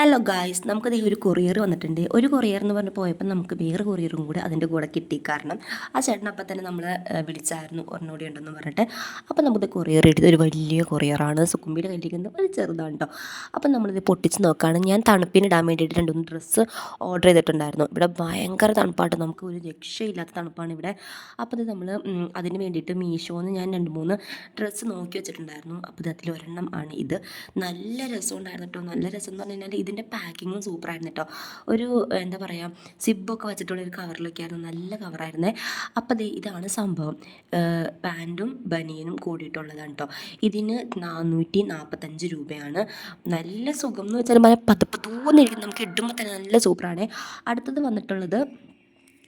Hello guys നമുക്കത് ഒരു courier വന്നിട്ടുണ്ട്. ഒരു കൊറിയർ എന്ന് പറഞ്ഞ് പോയപ്പോൾ നമുക്ക് വേറെ കൊറിയറും കൂടെ അതിന്റെ കൂടെ കിട്ടി. കാരണം ആ ചേട്ടൻ അപ്പം തന്നെ നമ്മൾ വിളിച്ചായിരുന്നു ഒന്നുകൂടി ഉണ്ടെന്ന് പറഞ്ഞിട്ട്. അപ്പം നമുക്കത് കൊറിയർ എടുത്ത് ഒരു വലിയ കൊറിയറാണ് സുക്കുമ്പിയുടെ കല്ലിക്കുന്നത് ഒരു ചെറുതാണ് കേട്ടോ അപ്പം നമ്മളിത് പൊട്ടിച്ച് നോക്കുകയാണ് ഞാൻ തണുപ്പിനിടാൻ വേണ്ടിയിട്ട് രണ്ട് മൂന്ന് ഡ്രസ്സ് ഓർഡർ ചെയ്തിട്ടുണ്ടായിരുന്നു. ഇവിടെ ഭയങ്കര തണുപ്പായിട്ട് നമുക്ക് ഒരു രക്ഷയില്ലാത്ത തണുപ്പാണ് ഇവിടെ. അപ്പോൾ ഇത് നമ്മൾ അതിന് വേണ്ടിയിട്ട് മീഷോന്ന് ഞാൻ രണ്ട് മൂന്ന് ഡ്രസ്സ് നോക്കി വെച്ചിട്ടുണ്ടായിരുന്നു. അപ്പോൾ ഇത് അതിൽ ഒരെണ്ണം ആണ് ഇത്. നല്ല രസമുണ്ടായിരുന്നു കേട്ടോ നല്ല രസം എന്ന് പറഞ്ഞു കഴിഞ്ഞാൽ ഇതിന്റെ പാക്കിങ്ങും സൂപ്പറായിരുന്നു കേട്ടോ ഒരു എന്താ പറയുക സിബൊക്കെ വെച്ചിട്ടുള്ള ഒരു കവറിലൊക്കെ ആയിരുന്നു. നല്ല കവറായിരുന്നേ അപ്പോൾ ദേ ഇതാണ് സംഭവം. പാന്റും ബനിയനും കൂടിയിട്ടുള്ളതാണ് കേട്ടോ ഇതിന് നാനൂറ്റി നാൽപ്പത്തഞ്ച് രൂപയാണ്. നല്ല സുഖം എന്ന് വെച്ചാൽ മഴ പതുപ്പ് തോന്നിയിരിക്കും നമുക്ക് ഇടുമ്പോൾ തന്നെ നല്ല സൂപ്പറാണ് അടുത്തത് വന്നിട്ടുള്ളത്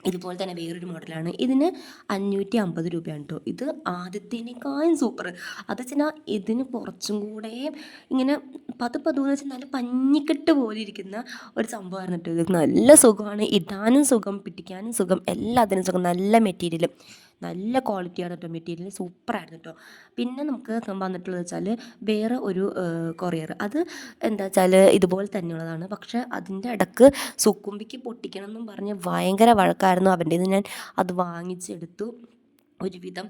ഇതുപോലെ തന്നെ വേറൊരു മോഡലാണ്. ഇതിന് അഞ്ഞൂറ്റി അമ്പത് രൂപയാണ് കേട്ടോ ഇത് ആദ്യത്തേനേക്കാളും സൂപ്പർ അത് വെച്ചാൽ ഇതിന് കുറച്ചും കൂടെ ഇങ്ങനെ പത് പതുന്ന് വെച്ചാൽ നല്ല പഞ്ഞിക്കെട്ട് പോലെ ഇരിക്കുന്ന ഒരു സംഭവമായിരുന്നു കേട്ടോ ഇത്. നല്ല സുഖമാണ്. ഇടാനും സുഖം പിടിക്കാനും സുഖം എല്ലാത്തിനും സുഖം. നല്ല മെറ്റീരിയലും നല്ല ക്വാളിറ്റിയാണ് കേട്ടോ മെറ്റീരിയൽ സൂപ്പറായിരുന്നു കേട്ടോ പിന്നെ നമുക്ക് വന്നിട്ടുള്ളത് വെച്ചാൽ വേറെ ഒരു കൊറിയർ അത് എന്താ വെച്ചാൽ ഇതുപോലെ തന്നെയുള്ളതാണ്. പക്ഷേ അതിന്റെ ഇടയ്ക്ക് സുക്കുമ്പിക്ക് പൊട്ടിക്കണം എന്നും പറഞ്ഞ് ഭയങ്കര വഴക്കായിരുന്നു അവന്റെ ഞാൻ അത് വാങ്ങിച്ചെടുത്തു. ഒരുവിധം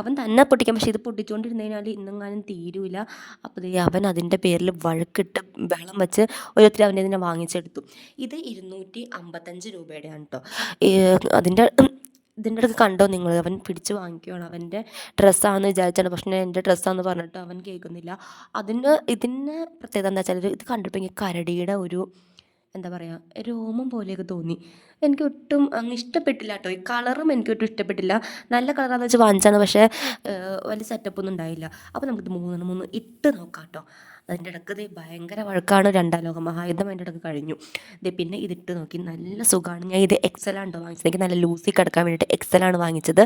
അവൻ തന്നെ പൊട്ടിക്കാം പക്ഷേ ഇത് പൊട്ടിച്ചുകൊണ്ടിരുന്നതിനാൽ ഇന്നെങ്ങാനും തീരൂല അപ്പോൾ അവൻ അതിന്റെ പേരിൽ വഴക്കിട്ട് വെള്ളം വെച്ച് ഓരോരുത്തർ അവന്റെ ഇതിനെ വാങ്ങിച്ചെടുത്തു. ഇത് ഇരുന്നൂറ്റി അമ്പത്തഞ്ച് രൂപയുടെയാണ് കേട്ടോ അതിന്റെ ഇതിന്റെ അടുത്ത് കണ്ടോ നിങ്ങൾ? അവൻ പിടിച്ച് വാങ്ങിക്കുകയാണ്. അവന്റെ ഡ്രസ്സാണെന്ന് വിചാരിച്ചാണ്. പക്ഷേ എന്റെ ഡ്രസ്സാന്ന് പറഞ്ഞിട്ട് അവൻ കേൾക്കുന്നില്ല. അതിന് ഇതിന് പ്രത്യേകത എന്താ വെച്ചാൽ ഇത് എനിക്ക് കരടിയുടെ ഒരു എന്താ പറയുക രോമം പോലെയൊക്കെ തോന്നി. എനിക്ക് ഒട്ടും അങ്ങ് ഇഷ്ടപ്പെട്ടില്ല കേട്ടോ. ഈ കളറും എനിക്ക് ഒട്ടും ഇഷ്ടപ്പെട്ടില്ല. നല്ല കളറാണെന്ന് വെച്ചാൽ വാങ്ങിച്ചാണ് പക്ഷേ വലിയ സെറ്റപ്പൊന്നും ഉണ്ടായില്ല. അപ്പോൾ നമുക്കിത് മൂന്നെണ്ണം മൂന്ന് ഇട്ട് നോക്കാം കേട്ടോ. അതിന്റെ ഇടയ്ക്ക് ഇത് ഭയങ്കര വഴക്കാണ് രണ്ടാം ലോക മഹായുദ്ധം അതിന്റെ ഇടയ്ക്ക് കഴിഞ്ഞു. ഇത് പിന്നെ ഇതിട്ട് നോക്കി നല്ല സുഖമാണ് ഞാൻ ഇത് എക്സലാണ് വാങ്ങിച്ചത്? എനിക്ക് നല്ല ലൂസി കിടക്കാൻ വേണ്ടിയിട്ട് എക്സലാണ് വാങ്ങിച്ചത്.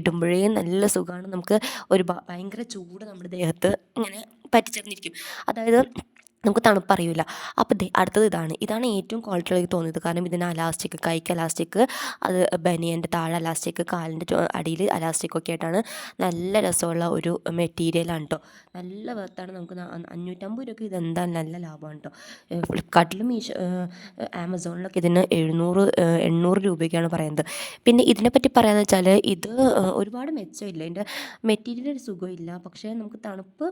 ഇടുമ്പോഴേ നല്ല സുഖമാണ് നമുക്ക് ഒരു ഭയങ്കര ചൂട് നമ്മുടെ ദേഹത്ത് ഇങ്ങനെ പറ്റിച്ചേർന്നിരിക്കും അതായത് നമുക്ക് തണുപ്പറിയില്ല അപ്പോൾ ദേ അടുത്തത് ഇതാണ്. ഇതാണ് ഏറ്റവും ക്വാളിറ്റി എനിക്ക് തോന്നിയത്. കാരണം ഇതിന് അലാസ്റ്റിക് കൈക്ക് അലാസ്റ്റിക് അത് ബനിയന്റെ താഴെ അലാസ്റ്റിക് കാലിന്റെ അടിയിൽ അലാസ്റ്റിക് ആയിട്ടാണ് നല്ല രസമുള്ള ഒരു മെറ്റീരിയലാണ് കേട്ടോ നല്ല വർത്താണ് നമുക്ക് അഞ്ഞൂറ്റമ്പത് രൂപയ്ക്ക് ഇതെന്താ നല്ല ലാഭമാണ് കേട്ടോ ഫ്ലിപ്കാർട്ടിലും മീഷോ ആമസോണിലൊക്കെ ഇതിന് എഴുന്നൂറ് എണ്ണൂറ് രൂപയ്ക്കാണ് പറയുന്നത്. പിന്നെ ഇതിനെപ്പറ്റി പറയാമെന്ന് വെച്ചാൽ ഇത് ഒരുപാട് മെച്ചമില്ല. ഇതിന്റെ മെറ്റീരിയൽ ഒരു സുഖമില്ല. പക്ഷേ നമുക്ക് തണുപ്പ്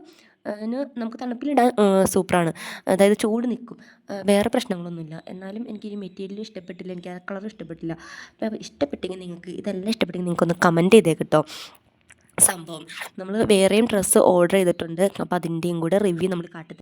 നമുക്ക് തണുപ്പിലിടാൻ സൂപ്പറാണ്. അതായത് ചൂട് നിൽക്കും. വേറെ പ്രശ്നങ്ങളൊന്നുമില്ല. എന്നാലും എനിക്ക് ഈ മെറ്റീരിയൽ ഇഷ്ടപ്പെട്ടില്ല എനിക്ക് ആ കളർ ഇഷ്ടപ്പെട്ടില്ല. അപ്പോൾ ഇഷ്ടപ്പെട്ടെങ്കിൽ നിങ്ങൾക്ക് ഇതെല്ലാം ഇഷ്ടപ്പെട്ടെങ്കിൽ നിങ്ങൾക്കൊന്ന് കമന്റ് ചെയ്തേ കേട്ടോ സംഭവം. നമ്മൾ വേറെയും ഡ്രസ്സ് ഓർഡർ ചെയ്തിട്ടുണ്ട്. അപ്പോൾ അതിന്റെയും കൂടെ റിവ്യൂ നമ്മൾ കാട്ടുന്നത്